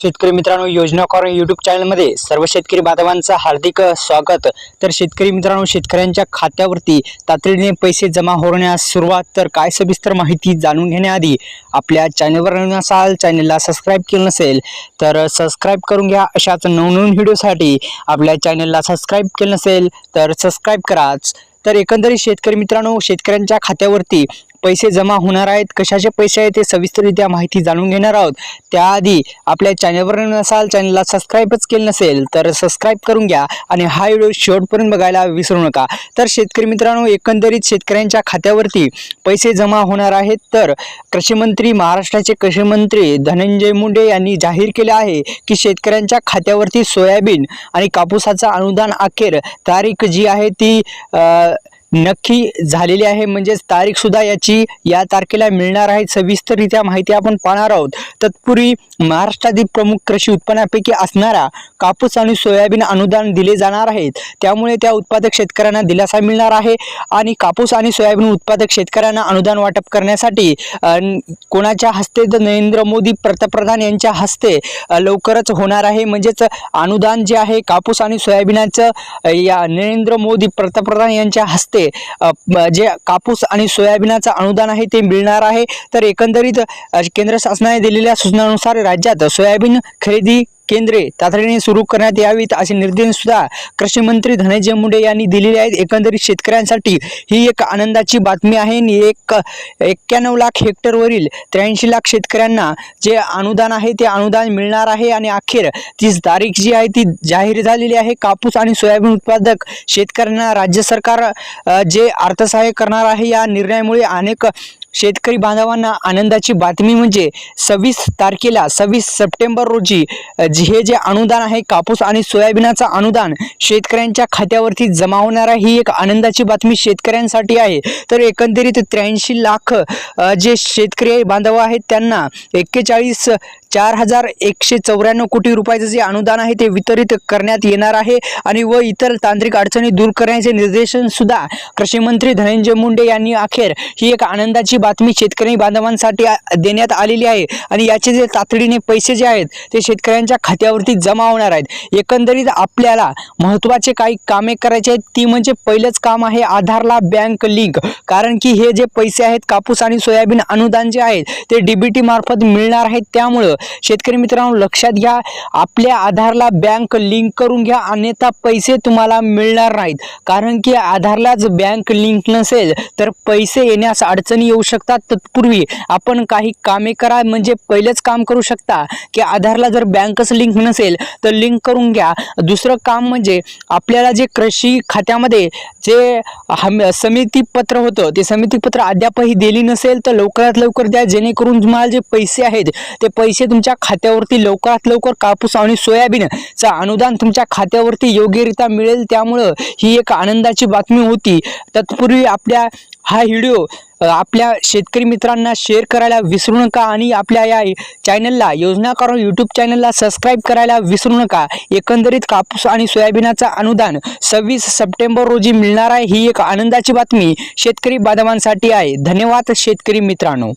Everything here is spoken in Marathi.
शेतकरी मित्रांनो योजना कॉर्नर युट्यूब चॅनलमध्ये सर्व शेतकरी बांधवांचं हार्दिक स्वागत. तर शेतकरी मित्रांनो शेतकऱ्यांच्या खात्यावरती तातडीने पैसे जमा होण्यास सुरुवात तर काय सविस्तर माहिती जाणून घेण्याआधी आपल्या चॅनलवर नवीन असाल चॅनलला सबस्क्राईब केलं नसेल तर सबस्क्राईब करून घ्या. अशाच नवनवीन व्हिडिओसाठी आपल्या चॅनलला सबस्क्राईब केलं नसेल तर सबस्क्राईब कराच. तर एकंदरीत शेतकरी मित्रांनो शेतकऱ्यांच्या खात्यावरती पैसे जमा होणार आहेत कशाचे पैसे आहेत ते सविस्तररित्या माहिती जाणून घेणार आहोत. त्याआधी आपल्या चॅनलवर नसाल चॅनलला सबस्क्राईबच केलं नसेल तर सबस्क्राईब करून घ्या आणि हा व्हिडिओ शेवटपर्यंत बघायला विसरू नका. तर शेतकरी मित्रांनो एकंदरीत शेतकऱ्यांच्या खात्यावरती पैसे जमा होणार आहेत तर कृषी मंत्री महाराष्ट्राचे कृषी मंत्री धनंजय मुंडे यांनी जाहीर केले आहे की शेतकऱ्यांच्या खात्यावरती सोयाबीन आणि कापूसाचं अनुदान अखेर तारीख जी आहे ती नक्की झालेली आहे. म्हणजेच तारीख सुद्धा याची या तारखेला मिळणार आहे. सविस्तररित्या माहिती आपण पाहणार आहोत. तत्पूर्वी महाराष्ट्रातील प्रमुख कृषी उत्पन्नापैकी असणारा कापूस आणि सोयाबीन अनुदान दिले जाणार आहेत त्यामुळे त्या उत्पादक शेतकऱ्यांना दिलासा मिळणार आहे आणि कापूस आणि सोयाबीन उत्पादक शेतकऱ्यांना अनुदान वाटप करण्यासाठी कोणाच्या हस्ते? तर नरेंद्र मोदी पंतप्रधान यांच्या हस्ते लवकरच होणार आहे. म्हणजेच अनुदान जे आहे कापूस आणि सोयाबीनाचं या नरेंद्र मोदी पंतप्रधान यांच्या हस्ते अ, जे कापूस आणि सोयाबीनाचं अनुदान आहे ते मिळणार आहे. तर एकंदरीत केंद्र शासनाने दिलेल्या सूचनानुसार राज्यात सोयाबीन खरेदी केंद्रे तातडीने सुरू करण्यात यावीत असे निर्देश सुद्धा कृषी मंत्री धनंजय मुंडे यांनी दिलेले आहेत. एकंदरीत शेतकऱ्यांसाठी ही एक आनंदाची बातमी आहे. आणि एक एक्क्याण्णव लाख हेक्टरवरील त्र्याऐंशी लाख शेतकऱ्यांना जे अनुदान आहे ते अनुदान मिळणार आहे. आणि अखेर तीस तारीख जी आहे ती जाहीर झालेली आहे. कापूस आणि सोयाबीन उत्पादक शेतकऱ्यांना राज्य सरकार जे अर्थसहाय्य करणार आहे या निर्णयामुळे अनेक शेतकरी बांधवांना आनंदाची बातमी म्हणजे सव्वीस तारखेला सव्वीस सप्टेंबर रोजी हे जे अनुदान आहे कापूस आणि सोयाबीनाचं अनुदान शेतकऱ्यांच्या खात्यावरती जमा होणार आहे ही एक आनंदाची बातमी शेतकऱ्यांसाठी आहे. तर एकंदरीत त्र्याऐंशी लाख जे शेतकरी बांधव आहेत त्यांना एक्केचाळीस चार हजार एकशे चौऱ्याण्णव कोटी रुपयाचं जे अनुदान आहे ते वितरित करण्यात येणार आहे. आणि व इतर तांत्रिक अडचणी दूर करण्याचे निर्देशन सुद्धा कृषी मंत्री धनंजय मुंडे यांनी अखेर ही एक आनंदाची बातमी शेतकरी बांधवांसाठी देण्यात आलेली आहे. आणि याचे जे तातडीने पैसे जे आहेत ते शेतकऱ्यांच्या खात्यावरती जमा होणार आहेत. एकंदरीत आपल्याला महत्त्वाचे काही कामे करायचे आहेत ती म्हणजे पहिलंच काम आहे आधारला बँक लिंक. कारण की हे जे पैसे आहेत कापूस आणि सोयाबीन अनुदान जे आहेत ते डीबीटी मार्फत मिळणार आहेत त्यामुळं शेतकरी मित्रांनो लक्षात घ्या आपल्या आधारला बँक लिंक करून घ्या अन्यथा पैसे तुम्हाला मिळणार नाहीत. कारण की आधारलाच बँक लिंक नसेल तर पैसे येण्यास अडचणी येऊ शकतात तत्पूर्वी. आपण काही कामे करा म्हणजे पहिलेच काम करू शकता की आधारला जर बँकच लिंक नसेल तर लिंक करून घ्या. दुसरं काम म्हणजे आपल्याला जे कृषी खात्यामध्ये जे हम समिती पत्र होतं ते समिती पत्र अद्यापही दिली नसेल तर लवकरात लवकर द्या जेणेकरून तुम्हाला जे पैसे आहेत ते पैसे तुमच्या खात्यावरती लवकरात लवकर कापूस आणि सोयाबीनचं अनुदान तुमच्या खात्यावरती योग्यरित्या मिळेल त्यामुळं ही एक आनंदाची बातमी होती. तत्पूर्वी आपल्या हा व्हिडिओ आपल्या शेतकरी मित्रांना शेअर करायला विसरू नका आणि आपल्या या चॅनलला योजना करून यूट्यूब चॅनलला सबस्क्राईब करायला विसरू नका. एकंदरीत कापूस आणि सोयाबीनाचं अनुदान सव्वीस सप्टेंबर रोजी मिळणार आहे ही एक आनंदाची बातमी शेतकरी बांधवांसाठी आहे. धन्यवाद शेतकरी मित्रांनो.